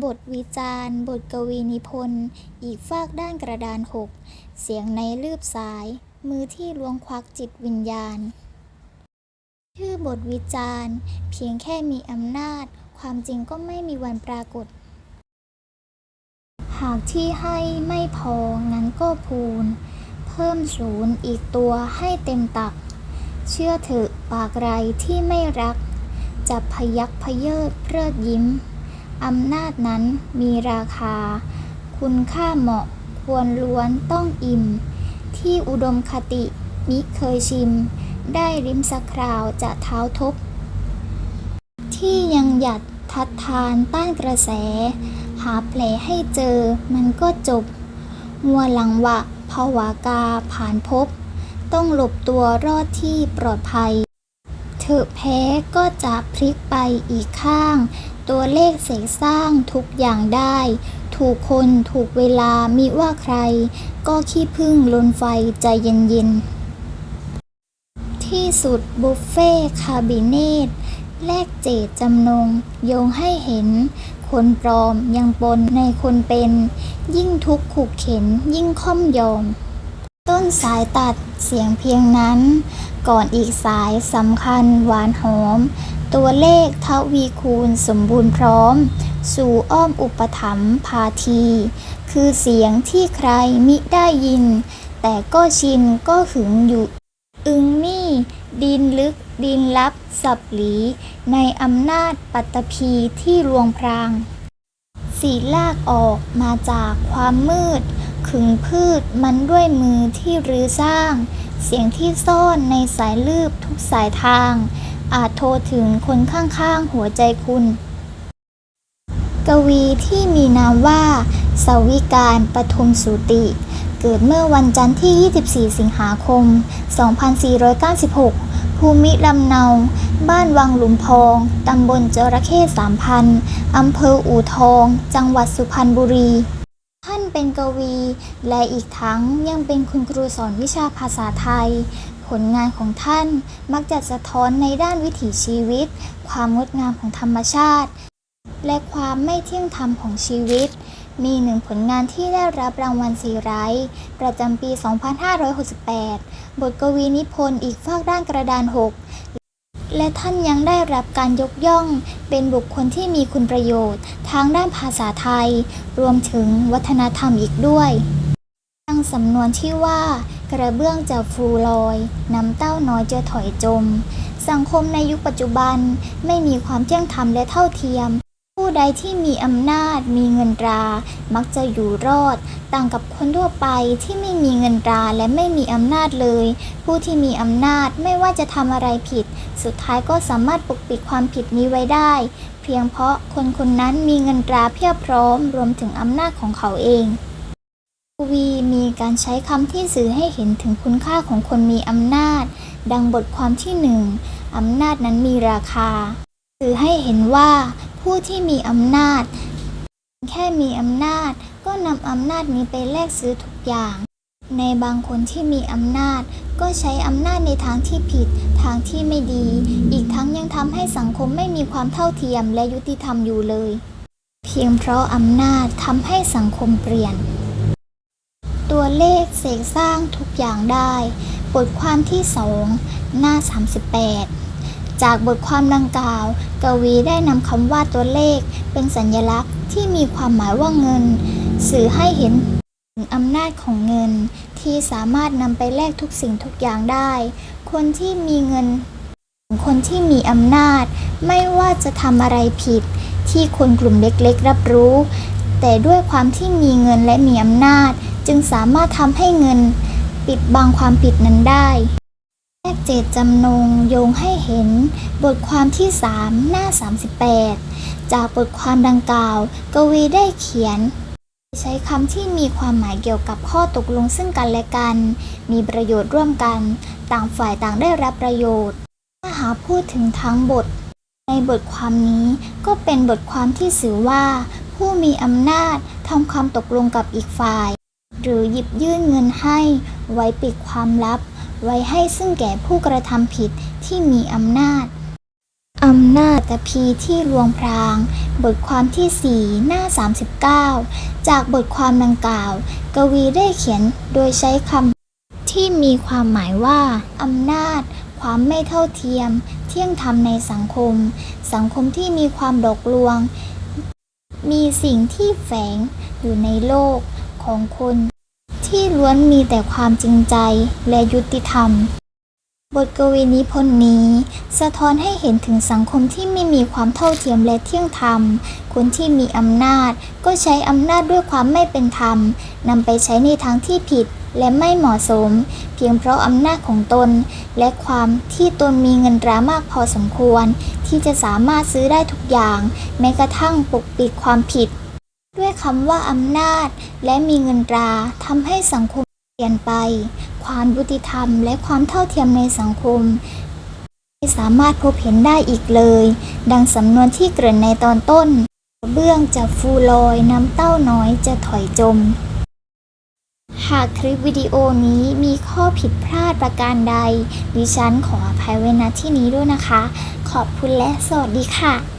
บทวิจารณ์ บทกวีนิพนธ์อีกฟากด้านกระดานหก เสียงในลืบสาย มือที่ล้วงควักจิตวิญญาณ ชื่อบทวิจารณ์ เพียงแค่มีอำนาจ ความจริงก็ไม่มีวันปรากฏ หากที่ให้ไม่พอ งั้นก็พูน เพิ่มศูนย์อีกตัวให้เต็มตัก เชื่อเถอะปากไรที่ไม่รัก จะพยักพเยิดเพลิดยิ้ม อำนาจนั้นมีราคา คุณค่าเหมาะควรล้วนต้องอิ่ม ที่อุดมคติมิเคยชิม ได้ริมสักคราวจะเท้าทบ ที่ยังหยัดทัดทานต้านกระแส หาแผลให้เจอมันก็จบ มัวหลังวะภาวากาผ่านพบ ต้องหลบตัวรอดที่ปลอดภัยเธอแพ้ก็จะพลิกไปอีกข้าง ตัวเลขเสกสร้างทุกอย่างได้ ถูกคนถูกเวลามิว่าใคร ก็ขี้พึ่งลนไฟใจเย็นๆ ที่สุดบุฟเฟ่คาบิเนต แลกเจตจำนง โยงให้เห็น คนปลอมยังปนในคนเป็น ยิ่งทุกขุกเข็นยิ่งค่อมยอม ต้นสายตัดเสียงเพียงนั้น ก่อนอีกสายสำคัญหวานหอม ตัวเลขทวีคูณสมบูรณ์พร้อม สู่อ้อมอุปถัมภ์พาที คือเสียงที่ใครมิได้ยิน แต่ก็ชินก็หึงอยู่ อึงมี่ ดินลึกดินลับ สับหลี ในอำนาจปัตตภีที่ลวงพราง สีลากออกมาจากความมืด ขึงพืชมันด้วยมือที่รื้อสร้าง เสียงที่ซ่อนในสายลืบทุกสายทาง อาจโทรถึงคนข้างๆหัวใจคุณ กวีที่มีนามว่า สวิการปทุมสุติ เกิดเมื่อวันจันทร์ที่ 24 สิงหาคม 2496 ภูมิลำเนา บ้านวังหลุมพอง ตำบลจระเข้สามพันอำเภออู่ทอง จังหวัดสุพรรณบุรีท่านเป็นกวี และอีกทั้งยังเป็นคุณครูสอนวิชาภาษาไทยผลงานของท่านมักจะสะท้อนในด้านวิถีชีวิต ความงดงามของธรรมชาติ และความไม่เที่ยงธรรมของชีวิต มีหนึ่งผลงานที่ได้รับรางวัลสีไร้ประจำปี 2568 บทกวีนิพนธ์อีกฝากด้านกระดานหกและท่านยังได้รับการยกย่อง เป็นบุคคลที่มีคุณประโยชน์ ทางด้านภาษาไทย รวมถึงวัฒนธรรมอีกด้วยดังสำนวนที่ว่า กระเบื้องจะฟูลอยน้ำเต้าน้อยจะถอยจม สังคมในยุคปัจจุบันไม่มีความเที่ยงธรรมและเท่าเทียม ผู้ใดที่มีอำนาจมีเงินตรา มักจะอยู่รอด ต่างกับคนทั่วไปที่ไม่มีเงินตราและไม่มีอำนาจเลย ผู้ที่มีอำนาจไม่ว่าจะทำอะไรผิด สุดท้ายก็สามารถปกปิดความผิดนี้ไว้ได้ เพียงเพราะคนคนนั้นมีเงินตราเพียบพร้อมรวมถึงอำนาจของเขาเอง วีมีการใช้คำที่สื่อให้เห็นถึงคุณค่าของคนมีอำนาจ ดังบทความที่หนึ่งอำนาจนั้นมีราคา สื่อให้เห็นว่าผู้ที่มีอำนาจ แค่มีอำนาจก็นำอำนาจนี้ไปแลกซื้อทุกอย่าง ในบางคนที่มีอำนาจ ก็ใช้อำนาจในทางที่ผิด ทางที่ไม่ดี อีกทั้งยังทำให้สังคมไม่มีความเท่าเทียมและยุติธรรมอยู่เลย เพียงเพราะอำนาจทำให้สังคมเปลี่ยน ตัวเลขเสกสร้างทุกอย่างได้ บทความที่สองหน้า 38 จากบทความดังกล่าว กวีได้นำคำว่าตัวเลขเป็นสัญลักษณ์ที่มีความหมายว่าเงิน สื่อให้เห็นถึงอำนาจของเงินที่สามารถนำไปแลกทุกสิ่งทุกอย่างได้ คนที่มีเงิน คนที่มีอำนาจ ไม่ว่าจะทำอะไรผิด ที่คนกลุ่มเล็กๆ รับรู้ แต่ด้วยความที่มีเงินและมีอำนาจ จึงสามารถทำให้เงินปิดบังความผิดนั้นได้แลกเจตจำนงโยงให้เห็นบทความที่ 3 หน้า 38 จากบทความดังกล่าว กวีได้เขียน ใช้คำที่มีความหมายเกี่ยวกับข้อตกลงซึ่งกันและกัน มีประโยชน์ร่วมกัน ต่างฝ่ายต่างได้รับประโยชน์ ถ้าหาพูดถึงทั้งบท ในบทความนี้ก็เป็นบทความที่สื่อว่า ผู้มีอำนาจทำความตกลงกับอีกฝ่าย หรือหยิบยื่นเงินให้ ไว้ปิดความลับ ไว้ให้ซึ่งแก่ผู้กระทำผิดที่มีอำนาจอำนาจตะพีที่ลวงพราง บทความที่ 4 หน้า 39 จากบทความดังกล่าว กวีได้เขียนโดยใช้คำที่มีความหมายว่าอำนาจ ความไม่เท่าเทียม เที่ยงธรรมในสังคม สังคมที่มีความดอกลวง มีสิ่งที่แฝงอยู่ในโลกของคน ที่ล้วนมีแต่ความจริงใจและยุติธรรม บทกวีนิพนธ์นี้ สะท้อนให้เห็นถึงสังคมที่ไม่มีความเท่าเทียมและเที่ยงธรรม คนที่มีอำนาจ ก็ใช้อำนาจด้วยความไม่เป็นธรรมนำไปใช้ในทางที่ผิดและไม่เหมาะสม เพียงเพราะอำนาจของตน และความที่ตนมีเงินตรามากพอสมควร ที่จะสามารถซื้อได้ทุกอย่าง แม้กระทั่งปกปิดความผิด ด้วยคำว่าอำนาจและมีเงินตราทำให้สังคมเปลี่ยนไป ความยุติธรรมและความเท่าเทียมในสังคม ไม่สามารถพบเห็นได้อีกเลย ดังสำนวนที่เกริ่นในตอนต้นเบื้องจะฟูลอยน้ำเต้าน้อยจะถอยจม หากคลิปวิดีโอนี้มีข้อผิดพลาดประการใด ดิฉันขออภัยไว้ณที่นี้ด้วยนะคะ ขอบคุณและสวัสดีค่ะ